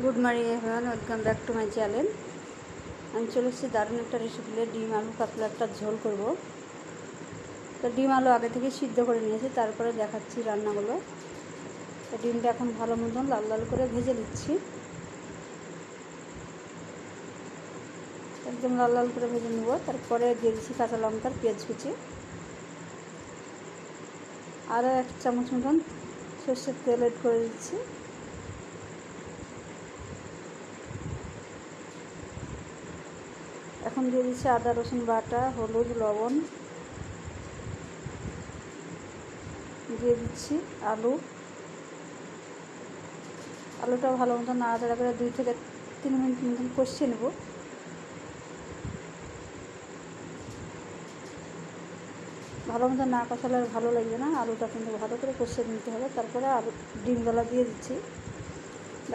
Good morning everyone welcome back to my channel আমি চলে এসেছি দারুণ একটা রেসিপি ডিম আলু কাতলা একটা ঝোল করব। তো ডিম আলু আগে থেকে সিদ্ধ করে নিয়েছি, তারপরে দেখাচ্ছি রান্নাগুলো। তো ডিমটা এখন ভালো মতন লাল লাল করে ভেজে নিচ্ছি। একদম লাল লাল করে ভেজে নেব। তারপরে দিয়ে দিচ্ছি কাঁচা লঙ্কার পেঁয়াজ কুচি। আরও এক চামচ মতন সর্ষের তেল এড করে দিচ্ছি। এখন দিয়ে দিচ্ছি আদা, রসুন বাটা, হলুদ, লবণ। দিয়ে দিচ্ছি আলু। আলুটা ভালো মতো নাড়াচাড়া করে দুই থেকে তিন মিনিট মতন কষিয়ে নেব। ভালো মতো না কষালে আর ভালো লাগবে না। আলুটা কিন্তু ভালো করে কষিয়ে নিতে হবে। তারপরে আলু ডিমগুলা দিয়ে দিচ্ছি।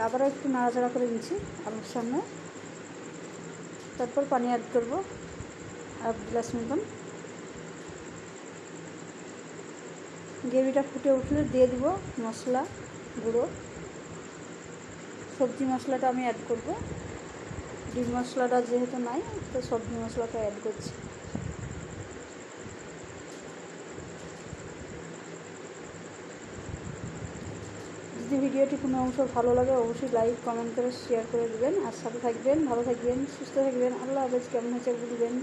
আবারও একটু নাড়াচাড়া করে নিচ্ছি আলুর সামনে। তারপর পানি অ্যাড করব। এক গ্লাস মতন গ্রেভিটা ফুটে উঠলে দিয়ে দিব মশলা গুঁড়ো। সবজি মশলাটা আমি অ্যাড করব। ডিম মশলাটা যেহেতু নাই, তো সবজি মশলাটা অ্যাড করছি। যদি ভিডিওটি কোনো অংশ ভালো লাগে, অবশ্যই লাইক কমেন্ট করে শেয়ার করে দেবেন। আর সাথে থাকবেন, ভালো থাকবেন, সুস্থ থাকবেন। আল্লাহ হাফেজ। কেমন হয়েছে বলবেন?